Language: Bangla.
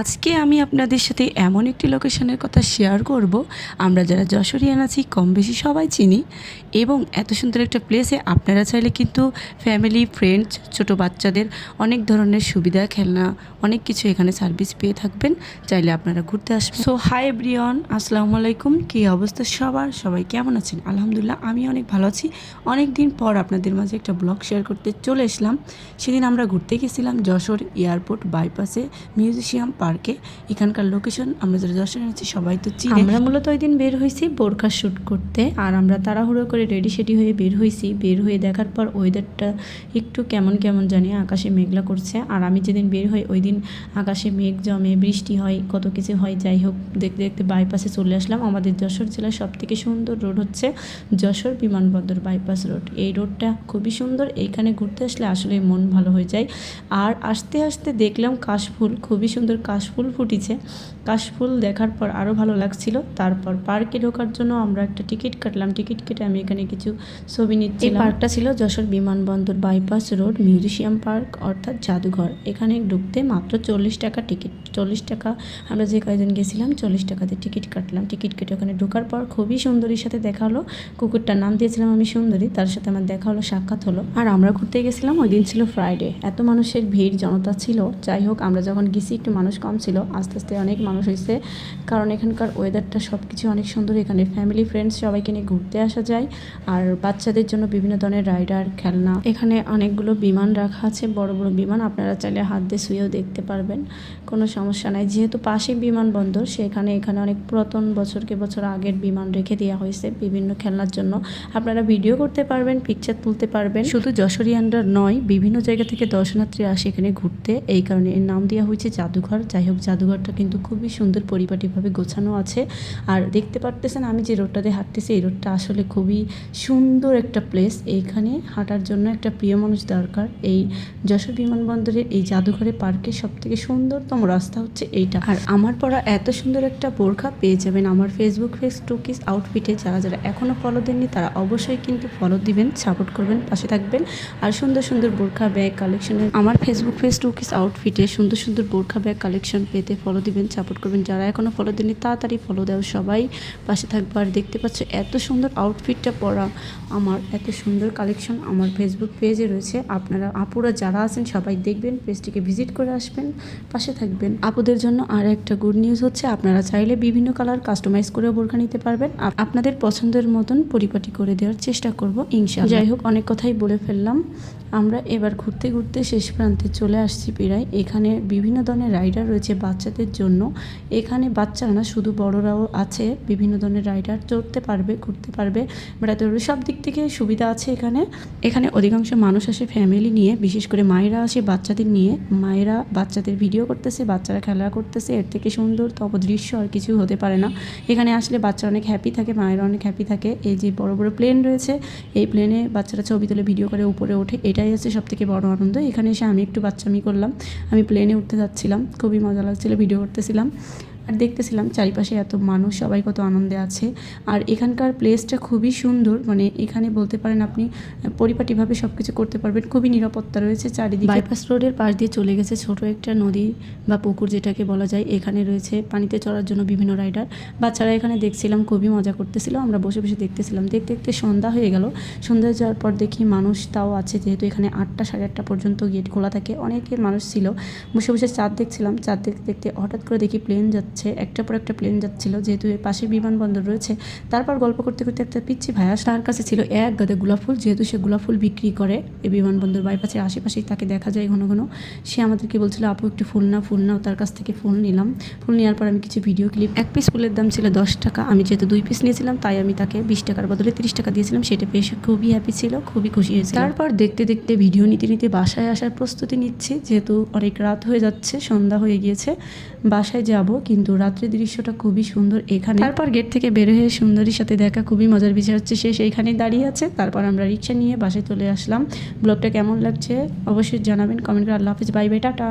আজকে আমি আপনাদের সাথে এমন একটি লোকেশনের কথা শেয়ার করব। আমরা যারা যশোরিয়ান আছি কম বেশি সবাই চিনি এবং এত সুন্দর একটা প্লেসে আপনারা চাইলে কিন্তু ফ্যামিলি ফ্রেন্ডস ছোট বাচ্চাদের অনেক ধরনের সুবিধা, খেলনা, অনেক কিছু এখানে সার্ভিস পেয়ে থাকবেন। চাইলে আপনারা ঘুরতে আসবেন। সো হাই ব্রিয়ন আসসালামু আলাইকুম। কী অবস্থা সবার? সবাই কেমন আছেন? আলহামদুলিল্লাহ, আমি অনেক ভালো আছি। অনেক দিন পর আপনাদের মাঝে একটা ব্লগ শেয়ার করতে চলে এসলাম। সেদিন আমরা ঘুরতে গেছিলাম যশোর এয়ারপোর্ট বাইপাসে মিউজিয়াম পার্কে। এখানকার লোকেশন আমরা যারা যশোরে আছি সবাই তো চিনি। আমরা মূলত ওই দিন বের হয়েছি বোরখা শ্যুট করতে। আর আমরা তাড়াহুড়ো করে রেডি সেডি হয়ে বের হয়েছি। বের হয়ে দেখার পর ওয়েদারটা একটু কেমন কেমন জানি আকাশে মেঘলা করছে। আর আমি যেদিন বের হই, ওই দিন আকাশে মেঘ জমে, বৃষ্টি হয়, কত কিছু হয়, যাই হোক, দেখতে দেখতে বাইপাসে চলে আসলাম। আমাদের যশোর জেলার সব থেকে সুন্দর রোড হচ্ছে যশোর বিমানবন্দর বাইপাস রোড এই রোডটা খুবই সুন্দর। এইখানে ঘুরতে আসলে আসলে মন ভালো হয়ে যায়। আর আসতে আসতে দেখলাম কাশফুল। খুবই সুন্দর কাশফুল ফুটিছে। কাশফুল দেখার পর আরও ভালো লাগছিল। তারপর পার্কে ঢোকার জন্য আমরা একটা টিকিট কাটলাম। টিকিট কেটে আমি এখানে কিছু ছবি নিচ্ছি পার্কটা ছিল যশোর বিমানবন্দর বাইপাস রোড মিউজিয়াম পার্ক অর্থাৎ জাদুঘর। এখানে ঢুকতে মাত্র চল্লিশ টাকা টিকিট। চল্লিশ টাকা আমরা যে কয়েকজন গেছিলাম চল্লিশ টাকাতে টিকিট কাটলাম। টিকিট কেটে ওখানে ঢোকার পর খুবই সুন্দরীর সাথে দেখা হলো। কুকুরটার নাম দিয়েছিলাম আমি সুন্দরী তার সাথে আমার দেখা হলো সাক্ষাৎ হলো। আর আমরা ঘুরতে গেছিলাম ওই দিন ছিল ফ্রাইডে এত মানুষের ভিড় জনতা ছিল। যাই হোক আমরা যখন গেছি একটু মানুষ কম ছিল, আস্তে আস্তে অনেক মানুষ হয়েছে কারণ এখানকার ওয়েদারটা সব কিছু অনেক সুন্দর, এখানে ফ্যামিলি ফ্রেন্ডস সবাইকে নিয়ে ঘুরতে আসা যায়। আর বাচ্চাদের জন্য বিভিন্ন ধরনের রাইডার খেলনা, এখানে অনেকগুলো বিমান রাখা আছে, বড় বড় বিমান, আপনারা চাইলে হাত দিয়ে শুয়েও দেখতে পারবেন, কোনো সমস্যা নাই। যেহেতু পাশে বিমানবন্দর সেখানে, এখানে অনেক পুরাতন বছরকে বছর আগের বিমান রেখে দেওয়া হয়েছে বিভিন্ন খেলনার জন্য। আপনারা ভিডিও করতে পারবেন পিকচার তুলতে পারবেন। শুধু যশোরিয়ানরা নয়, বিভিন্ন জায়গা থেকে দর্শনার্থী আসে এখানে ঘুরতে। এই কারণে এর নাম দেওয়া হয়েছে জাদুঘর। যাই হোক, জাদুঘরটা কিন্তু খুবই সুন্দর পরিপাটিভাবে গোছানো আছে। আর দেখতে পারতেছেন আমি যে রোডটাতে হাঁটতেছি, এই রোডটা আসলে খুবই সুন্দর একটা প্লেস এইখানে হাঁটার জন্য একটা প্রিয় মানুষ দরকার। এই যশোর বিমানবন্দরের এই জাদুঘরে পার্কের সব থেকে সুন্দরতম রাস্তা হচ্ছে এইটা। আর আমার পরা এত সুন্দর একটা বোরখা পেয়ে যাবেন আমার ফেসবুক ফেস টুকিস আউটফিটে যারা যারা এখনও ফলো দেননি, তারা অবশ্যই কিন্তু ফলো দিবেন সাপোর্ট করবেন, পাশে থাকবেন। আর সুন্দর সুন্দর বোরখা ব্যাগ কালেকশনের আমার ফেসবুক পেজ টুকিস আউটফিটে সুন্দর সুন্দর বোরখা ব্যাগ কালেকশন পেতে ফলো দিবেন সাপোর্ট করবেন। যারা এখনও ফলো দেননি, তাড়াতাড়ি ফলো দাও সবাই। পাশে থাকবে আর দেখতে পাচ্ছ এত সুন্দর আউটফিটটা পরা আমার, এত সুন্দর কালেকশন আমার ফেসবুক পেজে রয়েছে। আপনারা, আপুরা যারা আছেন, সবাই দেখবেন পেজটিকে ভিজিট করে আসবেন, পাশে থাকবেন। আপুদের জন্য আর একটা গুড নিউজ হচ্ছে, আপনারা চাইলে বিভিন্ন কালার কাস্টমাইজ করে বোরখা নিতে পারবেন। আপ- আপনাদের পছন্দের মতন পরিপাটি করে দেওয়ার চেষ্টা করব, ইনশাআল্লাহ। যাই হোক, অনেক কথাই বলে ফেললাম। আমরা এবার ঘুরতে ঘুরতে শেষ প্রান্তে চলে আসছি প্রায়। এখানে বিভিন্ন ধরনের রাইডার রয়েছে বাচ্চাদের জন্য। এখানে বাচ্চারা না, শুধু বড়রাও আছে, বিভিন্ন ধরনের রাইডার চড়তে পারবে, ঘুরতে পারবে বেড়াতে পারবে সব দিক থেকে সুবিধা আছে এখানে। এখানে অধিকাংশ মানুষ আসে ফ্যামিলি নিয়ে, বিশেষ করে মায়েরা আসে বাচ্চাদের নিয়ে। মায়েরা বাচ্চাদের ভিডিও করতেছে, বাচ্চারা খেলা করতেছে, এর থেকে সুন্দর তব দৃশ্য আর কিছু হতে পারে না। এখানে আসলে বাচ্চারা অনেক হ্যাপি থাকে, মায়েরা অনেক হ্যাপি থাকে। এই যে বড় বড় প্লেন রয়েছে, এই প্লেনে বাচ্চারা ছবি তুলে ভিডিও করে, উপরে ওঠে, এটাই হচ্ছে সব থেকে বড় আনন্দ। এখানে এসে আমি একটু বাচ্চামি করলাম। আমি প্লেনে উঠতে যাচ্ছিলাম, খুবই মজা লাগছিল ভিডিও করতেছিলাম। আর দেখতেছিলাম চারিপাশে এত মানুষ, সবাই কত আনন্দে আছে। আর এখানকার প্লেসটা খুবই সুন্দর মানে এখানে বলতে পারেন আপনি পরিপাটিভাবে সব কিছু করতে পারবেন। খুবই নিরাপত্তা রয়েছে চারিদিকে। বাইপাস রোডের পাশ দিয়ে চলে গেছে ছোট একটা নদী বা পুকুর যেটাকে বলা যায়। এখানে রয়েছে পানিতে চড়ার জন্য বিভিন্ন রাইডার বাচ্চারা এখানে দেখছিলাম, খুবই মজা করতেছিল। আমরা বসে বসে দেখতেছিলাম। দেখতে দেখতে সন্ধ্যা হয়ে গেল। সন্ধ্যা যাওয়ার পর দেখি মানুষ তাও আছে, যেহেতু এখানে আটটা, সাড়ে আটটা পর্যন্ত গেট খোলা থাকে। অনেকের মানুষ ছিল। বসে বসে চাঁদ দেখছিলাম। চাঁদ দেখতে দেখতে হঠাৎ করে দেখি প্লেন যাচ্ছে। একটা পর একটা প্লেন যাচ্ছিল, যেহেতু এর পাশে বিমানবন্দর রয়েছে। তারপর গল্প করতে করতে একটা পিচ্ছি ভাইয়া তার কাছে ছিল এক গাদে গোলাপ ফুল, যেহেতু সে গোলাপ ফুল বিক্রি করে এই বিমানবন্দর বাইপাসের আশেপাশেই তাকে দেখা যায় ঘন ঘন। সে আমাদেরকে বলছিল, আপু, একটু ফুল না ফুল নাও। তার কাছ থেকে ফুল নিলাম। ফুল নেওয়ার পর আমি কিছু ভিডিও ক্লিপ এক পিস ফুলের দাম ছিল দশ টাকা। আমি যেহেতু দুই পিস নিয়েছিলাম, তাই আমি তাকে বিশ টাকার বদলে তিরিশ টাকা দিয়েছিলাম। সেটা পেয়ে সে খুবই হ্যাপি ছিল, খুবই খুশি হয়েছিল। তারপর দেখতে দেখতে ভিডিও নিতে নিতে বাসায় আসার প্রস্তুতি নিচ্ছি। যেহেতু অনেক রাত হয়ে যাচ্ছে, সন্ধ্যা হয়ে গিয়েছে, বাসায় যাব, কিন্তু রাত্রের দৃশ্যটা খুবই সুন্দর। এখানে তারপর গেট থেকে বের হয়ে সুন্দরীর সাথে দেখা, খুবই মজার বিষয় হচ্ছে সে সেইখানেই দাঁড়িয়ে আছে। তারপর আমরা রিক্সা নিয়ে বাসে চলে আসলাম। ব্লগটা কেমন লাগছে অবশ্যই জানাবেন। কমেন্ট করে। আল্লাহ হাফিজ। Bye bye, tata.